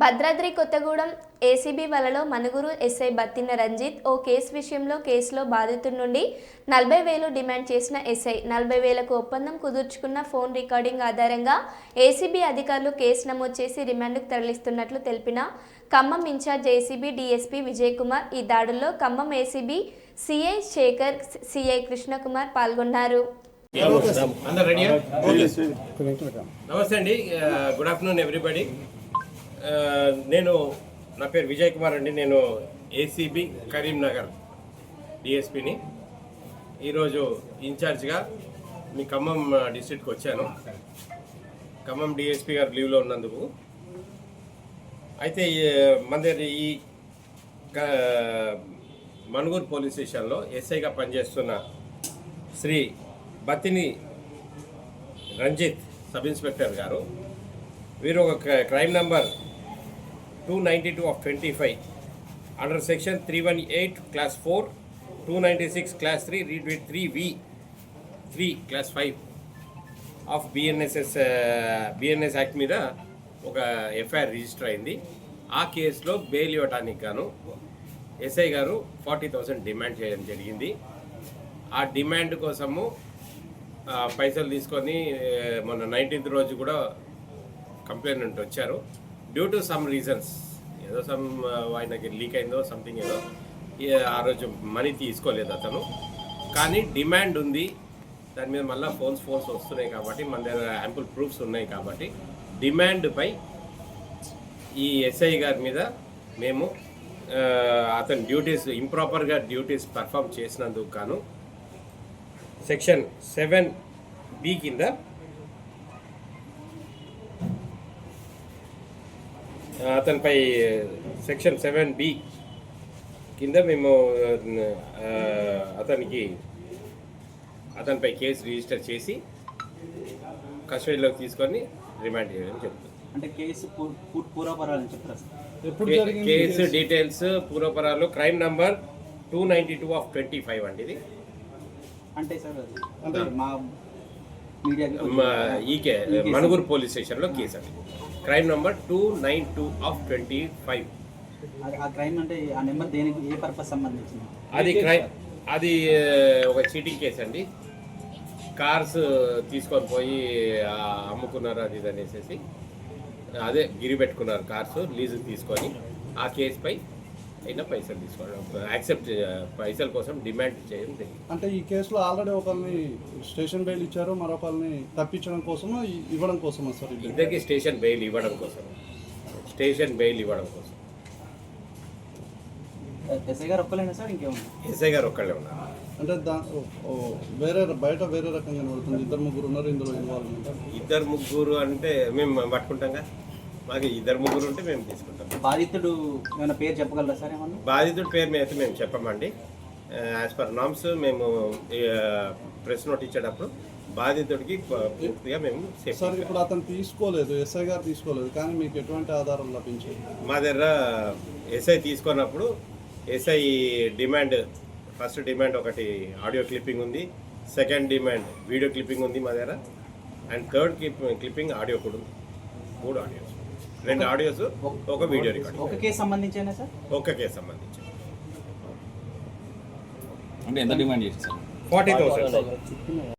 Bhadradri Kothagudem ACB వలలో Manuguru SI Battina Ranjith ఓ case విషయంలో కేసులో బాధితుడి నుండి నలభై వేలు డిమాండ్ చేసిన ఎస్ఐ. నలభై వేలకు ఒప్పందం కుదుర్చుకున్న ఫోన్ రికార్డింగ్ ఆధారంగా ఏసీబీ అధికారులు కేసు నమోదు చేసి రిమాండ్కు తరలిస్తున్నట్లు తెలిపిన Khammam in charge ACB DSP Vijay Kumar ఈ దాడుల్లో Khammam ACB CI Shekar CI Krishnakumar పాల్గొన్నారు. నమస్తే అండి. Good afternoon everybody. నేను నా పేరు విజయ్ కుమార్ అండి. నేను ఏసీబీ కరీంనగర్ డిఎస్పిని ఈరోజు ఇన్ఛార్జ్గా మీ ఖమ్మం డిస్ట్రిక్ట్కి వచ్చాను. ఖమ్మం డిఎస్పీ గారు లీవ్లో ఉన్నందుకు. అయితే మన దగ్గర ఈ మణుగూరు పోలీస్ స్టేషన్లో ఎస్ఐగా పనిచేస్తున్న శ్రీ బతిని రంజిత్ సబ్ ఇన్స్పెక్టర్ గారు. వీరు ఒక క్ర- crime number two ninety two of twenty five under section three one eight clause four two ninety six clause three read with three V three clause five of BNSS BNS act మీద ఒక FIR register అయింది. ఆ కేసులో bail ఇవ్వటానికి గాను SI గారు forty thousand demand చేయడం జరిగింది. ఆ డిమాండ్ కోసము పైసలు తీసుకొని మొన్న నైన్టీన్త్ రోజు కూడా కంప్లైంట్ వచ్చారు. డ్యూ టు సమ్ రీజన్స్ ఏదో సమ్ uh, ఆయనకి లీక్ అయిందో సంథింగ్ ఏదో ఆ రోజు మనీ తీసుకోలేదు అతను. కానీ డిమాండ్ ఉంది. దాని మీద మళ్ళీ ఫోన్స్ ఫోన్స్ వస్తున్నాయి కాబట్టి మన దగ్గర యాంపుల్ ప్రూఫ్స్ ఉన్నాయి కాబట్టి డిమాండ్పై ఈ ఎస్ఐ గారి మీద మేము అతని డ్యూటీస్ ఇంప్రాపర్గా డ్యూటీస్ పర్ఫామ్ చేసినందుకు గాను సెక్షన్ సెవెన్ బి కింద అతనిపై సెక్షన్ సెవెన్ బి కింద మేము అతనికి అతనిపై కేసు రిజిస్టర్ చేసి కస్టడీలోకి తీసుకొని రిమాండ్ చేయడం జరుగుతుంది. అంటే కేసు పూ- పూ- పూర్వపరాలని చెప్తారా సార్? ఎప్పుడు కే- జరిగింది case details పూర్వపరాలు crime number two ninety two of twenty five అండి ఇది. అంటే సార్ మా మీడియాకి మ- ఈ కే మణుగూరు పోలీస్ స్టేషన్లో కేసు అండి crime number two nine two of twenty five ఆ- క్రైమ్ అంటే ఆ నెంబర్ దేనికి ఏ పర్పస్ సంబంధించింది? అది క్రైమ్ అది ఒక చీటింగ్ కేసు అండి. కార్స్ తీసుకొని పోయి ఆ, అమ్ముకున్నారు అది ఇది అనేసి అదే గిరి పెట్టుకున్నారు కార్స్ లీజు తీసుకొని ఆ కేసుపై అయినా పైసలు తీసుకోవడం యాక్సెప్ట్ పైసల కోసం డిమాండ్ చేయడం జరిగింది. అంటే ఈ కేసులో ఆల్రెడీ ఒకరిని స్టేషన్ బెయిల్ ఇచ్చారు మరొకరిని తప్పించడం కోసమా ఇవ్వడం కోసమా సార్ ఇది ఇద్దరికి స్టేషన్ బెయిల్ ఇవ్వడం కోసం. స్టేషన్ బెయిల్ ఇవ్వడం కోసం. ఎస్ఐ గారు ఒక్కలేనా సార్ ఇంకేమన్నా ఎస్ఐ గారు ఒక్కళ్ళే ఉన్నారు. అంటే దా వేరే బయట వేరే రకంగా కనబడుతుంది ఇద్దరు ముగ్గురు ఉన్నారు ఇందులో ఇన్వాల్వ్ ఇద్దరు ముగ్గురు అంటే మేము పట్టుకుంటాంగా మాకు ఇద్దరు ముగ్గురు ఉంటే మేము తీసుకుంటాం. బాధితుడు ఏమైనా పేరు చెప్పగలరా సార్ ఏమన్నా? బాధితుడి పేరు మీద అయితే మేము చెప్పమండి. యాజ్ పర్ నామ్స్ మేము ప్రెస్ నోట్ ఇచ్చేటప్పుడు బాధితుడికి పూర్తిగా మేము సార్ ఇప్పుడు అతను తీసుకోలేదు ఎస్ఐ గారు తీసుకోలేదు కానీ మీకు ఎటువంటి ఆధారం లభించింది మా దగ్గర ఎస్ఐ తీసుకున్నప్పుడు ఎస్ఐ డిమాండ్ ఫస్ట్ డిమాండ్ ఒకటి ఆడియో క్లిప్పింగ్ ఉంది సెకండ్ డిమాండ్ వీడియో క్లిప్పింగ్ ఉంది మా దగ్గర అండ్ థర్డ్ క్లిప్పింగ్ ఆడియో కూడా ఉంది. మూడు ఆడియోస్. రెండు ఆడియోస్ ఒక వీడియో రికార్డింగ్ ఒక కేసు సంబంధించేనా సార్? ఒక్క కేసు సంబంధించి. అంటే ఎంత డిమాండ్ చేసి సార్ ఫార్టీ థౌసండ్.